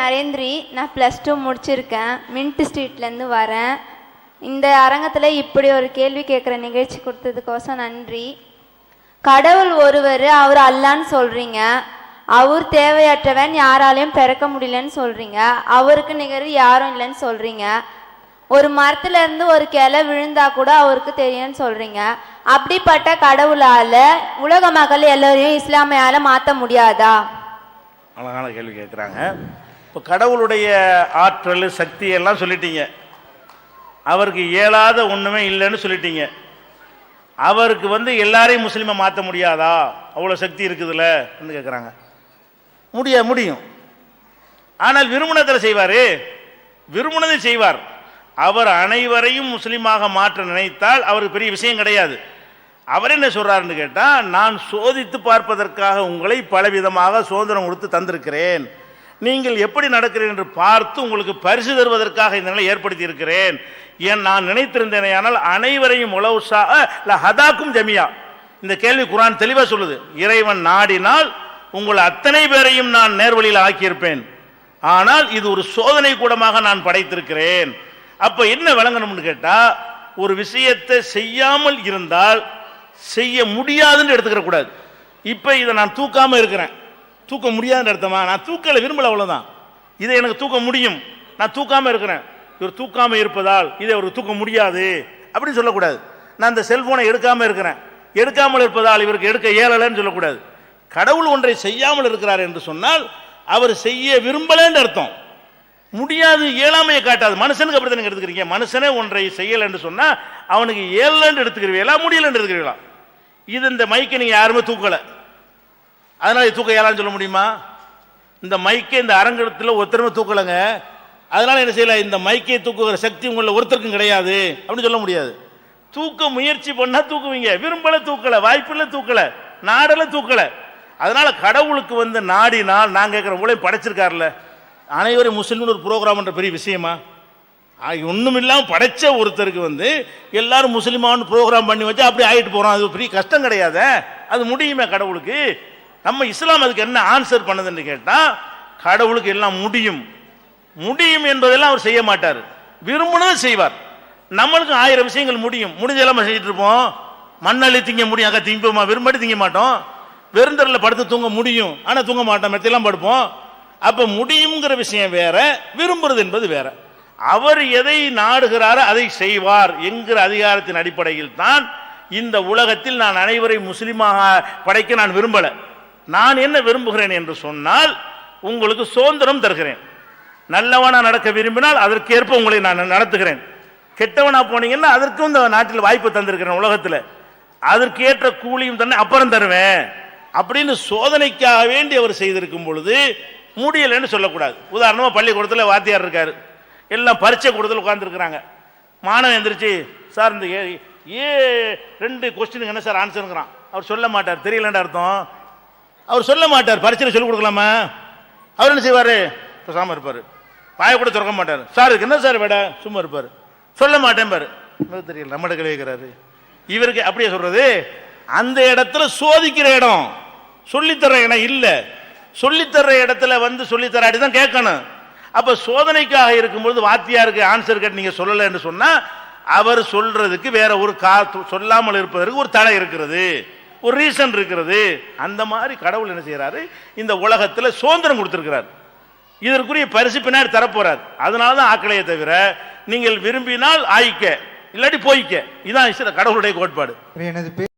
நரேந்திரி நான் plus two முடிச்சிருக்கேன். Mint ஸ்ட்ரீட்லேருந்து வரேன். இந்த அரங்கத்தில் இப்படி ஒரு கேள்வி கேட்குற நிகழ்ச்சி கொடுத்ததுக்கோசம் நன்றி. கடவுள் ஒருவர் அவர் அல்லான்னு சொல்கிறீங்க அவர் தேவையற்றவன் யாராலையும் பிறக்க முடியலன்னு சொல்கிறீங்க அவருக்கு நிகர் யாரும் இல்லைன்னு சொல்கிறீங்க ஒரு மரத்துலேருந்து ஒரு கிளை விழுந்தா கூட அவருக்கு தெரியும்னு சொல்கிறீங்க அப்படிப்பட்ட கடவுளால் உலக மக்கள் எல்லோரையும் இஸ்லாமியால் மாற்ற முடியாதா? அழகான கேள்வி கேட்குறாங்க இப்போ கடவுளுடைய ஆற்றல் சக்தி எல்லாம் சொல்லிட்டீங்க. அவருக்கு இயலாத ஒன்றுமே இல்லைன்னு சொல்லிட்டீங்க. அவருக்கு வந்து எல்லாரையும் முஸ்லீமை மாற்ற முடியாதா? அவ்வளோ சக்தி இருக்குதுல்ல? கேட்குறாங்க முடிய முடியும். ஆனால் விரும்பினத்தில் செய்வார். விரும்பினதை செய்வார். அவர் அனைவரையும் முஸ்லீமாக மாற்ற நினைத்தால் அவருக்கு பெரிய விஷயம் கிடையாது. அவர் என்ன சொல்கிறாருன்னு கேட்டால் நான் சோதித்து பார்ப்பதற்காக உங்களை பலவிதமாக சுதந்திரம் கொடுத்து தந்திருக்கிறேன். நீங்கள் எப்படி நடக்கிறீர்கள் என்று பார்த்து உங்களுக்கு பரிசு தருவதற்காக இந்த நிலை ஏற்படுத்தி இருக்கிறேன் ஏன் நான் நினைத்திருந்தேனே ஆனால் அனைவரையும் உளவு இல்லை ஹதாக்கும் ஜமியா. இந்த கேள்வி குரான் தெளிவாக சொல்லுது. இறைவன் நாடினால் உங்கள் அத்தனை பேரையும் நான் நேர்வழியில் ஆக்கியிருப்பேன். ஆனால் இது ஒரு சோதனை கூடமாக நான் படைத்திருக்கிறேன். அப்போ என்ன விளங்கணும்னு கேட்டால் ஒரு விஷயத்தை செய்யாமல் இருந்தால் செய்ய முடியாதுன்னு எடுத்துக்கிற கூடாது இப்போ இதை நான் தூக்காமல் இருக்கிறேன். தூக்க முடியாதுன்னு அர்த்தமா? நான் தூக்கலை விரும்பல அவ்வளோதான் இதை எனக்கு தூக்க முடியும். நான் தூக்காமல் இருக்கிறேன். இவர் தூக்காமல் இருப்பதால் இதை அவர் தூக்க முடியாது. அப்படின்னு சொல்லக்கூடாது. நான் இந்த செல்போனை எடுக்காமல் இருக்கிறேன். எடுக்காமல் இருப்பதால் இவருக்கு எடுக்க இயலலைன்னு சொல்லக்கூடாது. கடவுள் ஒன்றை செய்யாமல் இருக்கிறார் என்று சொன்னால் அவர் செய்ய விரும்பலன்னு அர்த்தம். முடியாது இயலாமையை காட்டாது. மனுஷனுக்கு அப்படி தானே எடுத்துக்கிறீங்க? மனுஷனே ஒன்றை செய்யலை என்று சொன்னா அவனுக்கு இயலன்னு எடுத்துக்கிறீங்களா முடியலன்னு எடுத்துக்கிறீங்களா இது இந்த மைக்கை நீங்கள் யாருமே தூக்கலை. அதனால தூக்க இயலான்னு சொல்ல முடியுமா? இந்த மைக்கை இந்த அரங்கத்தில் ஒருத்தருமே தூக்கலைங்க. அதனால என்ன செய்யலாம் இந்த மைக்கை தூக்குகிற சக்தி உங்களில் ஒருத்தருக்கும் கிடையாது அப்படின்னு சொல்ல முடியாது. தூக்க முயற்சி பண்ணால் தூக்குவீங்க. விரும்பல தூக்கல வாய்ப்பில் தூக்கலை நாடல தூக்கலை. அதனால கடவுளுக்கு வந்து நாடினால் நான் கேட்குற உங்களையும் படைச்சிருக்காருல்ல. அனைவரும் முஸ்லீம்னு ஒரு ப்ரோக்ராம்ன்ற பெரிய விஷயமா? ஒன்றும் இல்லாமல் படைச்ச ஒருத்தருக்கு வந்து எல்லாரும் முஸ்லீமான்னு ப்ரோக்ராம் பண்ணி வச்சு அப்படி ஆகிட்டு போகிறோம் அது பெரிய கஷ்டம் கிடையாது. அது முடியுமே கடவுளுக்கு. நம்ம இஸ்லாம் அதுக்கு என்ன ஆன்சர் பண்ணுதுன்னு கேட்டால் கடவுளுக்கு எல்லாம் முடியும். முடியும் என்பதெல்லாம் அவர் செய்ய மாட்டார். விரும்பினதை செய்வார். நம்மளுக்கு ஆயிரம் விஷயங்கள் முடியும். முடிஞ்செல்லாம் செஞ்சுட்டு இருப்போம். மண்ணள்ளி திங்க முடியும் அக்கா திங்கப்போமா விரும்படி திங்க மாட்டோம். வெறுந்தரில் படுத்து தூங்க முடியும். ஆனால் தூங்க மாட்டோம் மெத்தையெல்லாம் படுப்போம். அப்போ முடியுங்கிற விஷயம் வேற விரும்புறது என்பது வேற. அவர் எதை நாடுகிறாரோ அதை செய்வார் என்கிற அதிகாரத்தின் அடிப்படையில் தான் இந்த உலகத்தில் நான் அனைவரையும் முஸ்லீமாக படைக்க நான் விரும்பலை. நான் என்ன விரும்புகிறேன் என்று சொன்னால் உங்களுக்கு சுதந்திரம் தருகிறேன். நல்லவனாக நடக்க விரும்பினால் அதற்கேற்ப உங்களை நான் நடத்துகிறேன். கெட்டவனாக போனீங்கன்னா அதற்கும் இந்த நாட்டில் வாய்ப்பு தந்திருக்கிறேன் உலகத்தில். அதற்கு ஏற்ற கூலியும் தன்னை அப்புறம் தருவேன். அப்படின்னு சோதனைக்காக வேண்டி அவர் செய்திருக்கும் பொழுது முடியலைன்னு சொல்லக்கூடாது. உதாரணமாக பள்ளிக்கூடத்தில் வாத்தியார் இருக்கார். எல்லாம் பரீட்சை கூடத்தில் உட்காந்துருக்குறாங்க மாணவன் எந்திரிச்சு சார் இந்த ஏ ஏ ரெண்டு கொஸ்டினுக்கு என்ன சார் ஆன்சருங்கிறான் அவர் சொல்ல மாட்டார். தெரியலன்ற அர்த்தம். அவர் சொல்ல மாட்டார். பரீட்சையில் சொல்லிக் கொடுக்கலாமா? அவர் என்ன செய்வார்? பேசாமல் இருப்பார். வாயை கூட திறக்க மாட்டார். சார் என்ன சார் வேடா? சும்மா இருப்பார். சொல்ல மாட்டேன் பாரு. தெரியல நம்ம கேட்கிறாரு இவருக்கு அப்படியே சொல்றது அந்த இடத்துல சோதிக்கிற இடம் சொல்லித்தர இடம் இல்லை. சொல்லித்தர இடத்துல வந்து சொல்லித்தராட்டி தான் கேட்கணும். அப்ப சோதனைக்காக இருக்கும்பொழுது வாத்தியாருக்கு ஆன்சர் கேட்டு நீங்க சொல்லலைன்னு சொன்னா அவர் சொல்றதுக்கு வேற ஒரு கா சொல்லாமல் இருப்பதற்கு ஒரு தடை இருக்கிறது. ஒரு ரீசன் இருக்கிறது. அந்த மாதிரி கடவுள் என்ன செய்யறாரு இந்த உலகத்துல சுதந்திரம் கொடுத்துருக்கிறார். இதற்குரிய பரிசு பின்னாடி தரப்போறார். அதனால தான் ஆக்கலையே தவிர நீங்கள் விரும்பினால் ஆயிக்க இல்லாட்டி போய்க்க. இதான் கடவுளுடைய கோட்பாடு.